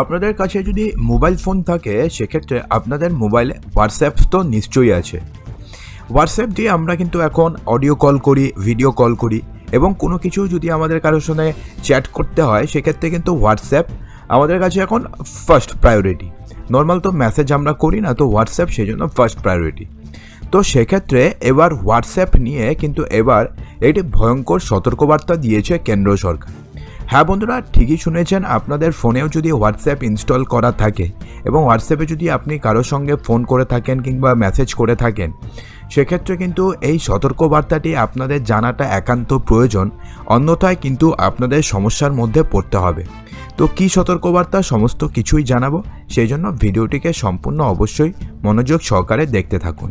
আপনাদের কাছে যদি মোবাইল ফোন থাকে, সেক্ষেত্রে আপনাদের মোবাইলে হোয়াটসঅ্যাপ তো নিশ্চয়ই আছে। হোয়াটসঅ্যাপ দিয়ে আমরা কিন্তু এখন অডিও কল করি ভিডিও কল করি এবং কোনো কিছু যদি আমাদের কারোর সঙ্গে চ্যাট করতে হয়, সেক্ষেত্রে কিন্তু হোয়াটসঅ্যাপ আমাদের কাছে এখন ফার্স্ট প্রায়োরিটি নর্মাল তো মেসেজ আমরা করি না, তো হোয়াটসঅ্যাপ সেই জন্য ফার্স্ট প্রায়োরিটি তো সেক্ষেত্রে এবার হোয়াটসঅ্যাপ নিয়ে কিন্তু এবার একটি ভয়ঙ্কর সতর্কবার্তা দিয়েছে কেন্দ্র সরকার। হ্যাঁ বন্ধুরা, ঠিকই শুনেছেন, আপনাদের ফোনেও যদি হোয়াটসঅ্যাপ ইনস্টল করা থাকে এবং হোয়াটসঅ্যাপে যদি আপনি কারোর সঙ্গে ফোন করে থাকেন কিংবা মেসেজ করে থাকেন, সেক্ষেত্রে কিন্তু এই সতর্কবার্তাটি আপনাদের জানাটা একান্ত প্রয়োজন, অন্যথায় কিন্তু আপনাদের সমস্যার মধ্যে পড়তে হবে। তো কী সতর্কবার্তা, সমস্ত কিছুই জানাব, সেই জন্য ভিডিওটিকে সম্পূর্ণ অবশ্যই মনোযোগ সহকারে দেখতে থাকুন।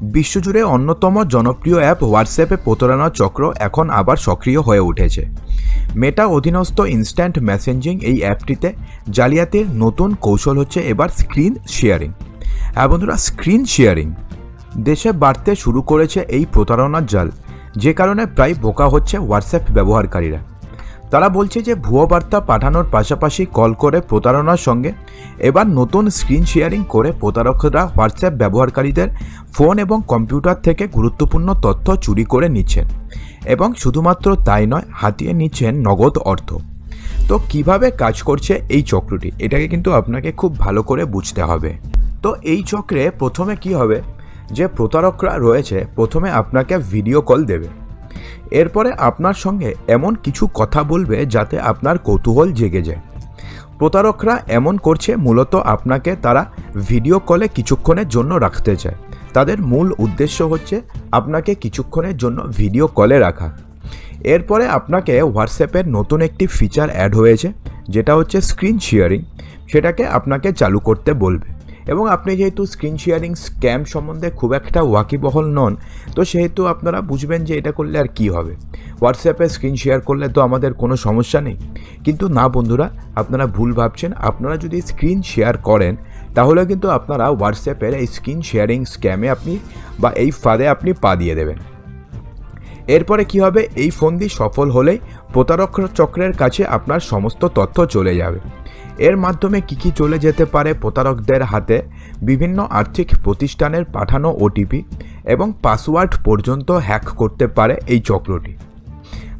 বিশ্বজুড়ে অন্যতম জনপ্রিয় অ্যাপ হোয়াটসঅ্যাপে প্রতারণা চক্র এখন আবার সক্রিয় হয়ে উঠেছে। মেটা অধীনস্থ ইনস্ট্যান্ট মেসেঞ্জিং এই অ্যাপটিতে জালিয়াতির নতুন কৌশল হচ্ছে এবার স্ক্রিন শেয়ারিং হ্যাঁ বন্ধুরা স্ক্রিন শেয়ারিং দেশে বাড়তে শুরু করেছে এই প্রতারণার জাল, যে কারণে প্রায় বোকা হচ্ছে হোয়াটসঅ্যাপ ব্যবহারকারীরা। তারা বলছে যে ভুয়ো বার্তা পাঠানোর পাশাপাশি কল করে প্রতারণার সঙ্গে। এবার নতুন স্ক্রিন শেয়ারিং করে প্রতারকরা হোয়াটসঅ্যাপ ব্যবহারকারীদের ফোন এবং কম্পিউটার থেকে গুরুত্বপূর্ণ তথ্য চুরি করে নিচ্ছেন এবং শুধুমাত্র তাই নয়, হাতিয়ে নিচ্ছেন নগদ অর্থ। তো কীভাবে কাজ করছে এই চক্রটি? এটাকে কিন্তু আপনাকে খুব ভালো করে বুঝতে হবে। তো এই চক্রে প্রথমে কি হবে? যে প্রতারকরা রয়েছে, প্রথমে আপনাকে ভিডিও কল দেবে। এরপরে আপনার সঙ্গে এমন কিছু কথা বলবে যাতে আপনার কৌতূহল জেগে যায়। প্রতারকরা এমন করছে মূলত আপনাকে তারা ভিডিও কলে কিছুক্ষণের জন্য রাখতে চায়। তাদের মূল উদ্দেশ্য হচ্ছে আপনাকে কিছুক্ষণের জন্য ভিডিও কলে রাখা। এরপরে আপনাকে হোয়াটসঅ্যাপের নতুন একটি ফিচার অ্যাড হয়েছে, যেটা হচ্ছে স্ক্রিন শেয়ারিং। সেটাকে আপনাকে চালু করতে বলবে। এবং আপনি যেহেতু স্ক্রিন শেয়ারিং স্ক্যাম সম্বন্ধে খুব একটা ওয়াকিবহল নন, তো সেহেতু আপনারা বুঝবেন যে এটা করলে আর কি হবে। হোয়াটসঅ্যাপে স্ক্রিন শেয়ার করলে তো আমাদের কোনো সমস্যা নেই। কিন্তু না বন্ধুরা, আপনারা ভুল ভাবছেন। আপনারা যদি স্ক্রিন শেয়ার করেন, তাহলে কিন্তু আপনারা হোয়াটসঅ্যাপের এই স্ক্রিন শেয়ারিং স্ক্যামে আপনি বা এই ফাঁদে আপনি পা দিয়ে দেবেন। এরপরে কি হবে? এই ফন্দি সফল হলেই প্রতারক চক্রের কাছে আপনার সমস্ত তথ্য চলে যাবে। এর মাধ্যমে কী কী চলে যেতে পারে প্রতারকদের হাতে? বিভিন্ন আর্থিক প্রতিষ্ঠানের পাঠানো ওটিপি এবং পাসওয়ার্ড পর্যন্ত হ্যাক করতে পারে এই চক্রটি।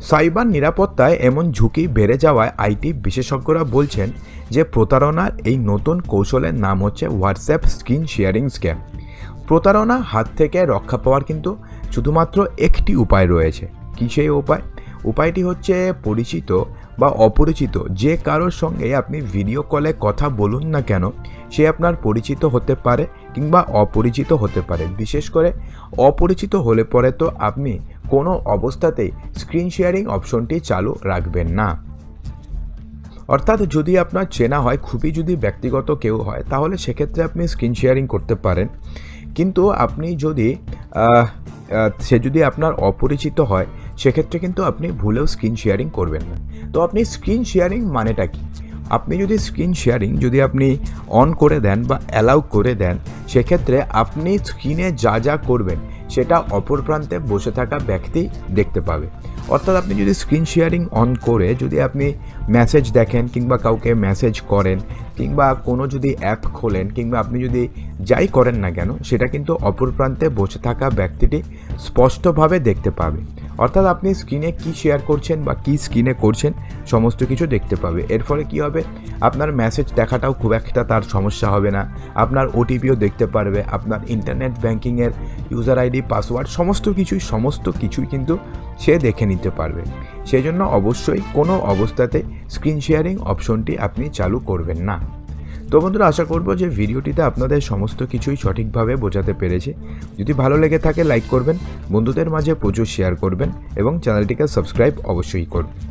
সাইবার নিরাপত্তায় এমন ঝুঁকি বেড়ে যাওয়ায় আইটি বিশেষজ্ঞরা বলছেন যে প্রতারণার এই নতুন কৌশলের নাম হচ্ছে হোয়াটসঅ্যাপ স্ক্রিন শেয়ারিং স্ক্যাম। প্রতারণা হাত থেকে রক্ষা পাওয়ার কিন্তু শুধুমাত্র একটি উপায় রয়েছে। কী সেই উপায়? উপায়টি হচ্ছে পরিচিত বা অপরিচিত। যে কারোর সঙ্গে আপনি ভিডিও কলে কথা বলুন না কেন, সে আপনার পরিচিত হতে পারে কিংবা অপরিচিত হতে পারে। বিশেষ করে অপরিচিত হলে পরে তো আপনি কোনো অবস্থাতেই স্ক্রিন শেয়ারিং অপশনটি চালু রাখবেন না। অর্থাৎ যদি আপনার চেনা হয়, খুবই যদি ব্যক্তিগত কেউ হয়, তাহলে সেক্ষেত্রে আপনি স্ক্রিন শেয়ারিং করতে পারেন। কিন্তু আপনি যদি সে যদি আপনার অপরিচিত হয়, সেক্ষেত্রে কিন্তু আপনি ভুলেও স্ক্রিন শেয়ারিং করবেন না। তো আপনি স্ক্রিন শেয়ারিং মানেটা কি? আপনি যদি স্ক্রিন শেয়ারিং যদি আপনি অন করে দেন বা অ্যালাউ করে দেন, সেক্ষেত্রে আপনি স্ক্রিনে যা যা করবেন, সেটা অপর প্রান্তে বসে থাকা ব্যক্তি দেখতে পাবে। অর্থাৎ আপনি যদি স্ক্রিন শেয়ারিং অন করে যদি আপনি মেসেজ দেখেন কিংবা কাউকে মেসেজ করেন, কিংবা কোনো যদি অ্যাপ খোলেন, কিংবা আপনি যদি যাই করেন না কেন, সেটা কিন্তু অপর প্রান্তে বসে থাকা ব্যক্তিটি স্পষ্টভাবে দেখতে পাবে। অর্থাৎ আপনি স্ক্রিনে কি শেয়ার করছেন বা কি স্ক্রিনে করছেন, সমস্ত কিছু দেখতে পাবে। এর ফলে কী হবে? আপনার মেসেজ দেখাটাও খুব একটা তার সমস্যা হবে না। আপনার ওটিপিও দেখতে পারবে, আপনার ইন্টারনেট ব্যাঙ্কিংয়ের ইউজার আইডি পাসওয়ার্ড সমস্ত কিছুই সমস্ত কিছুই কিন্তু সে দেখে নিতে পারবে। সেই জন্য অবশ্যই কোনো অবস্থাতে স্ক্রিন শেয়ারিং অপশনটি আপনি চালু করবেন না। তো বন্ধুরা, আশা করব যে ভিডিওটিতে আপনাদের সমস্ত কিছুই সঠিকভাবে বোঝাতে পেরেছে। যদি ভালো লেগে থাকে, লাইক করবেন, বন্ধুদের মাঝে প্রচুর শেয়ার করবেন এবং চ্যানেলটিকে সাবস্ক্রাইব অবশ্যই করবেন।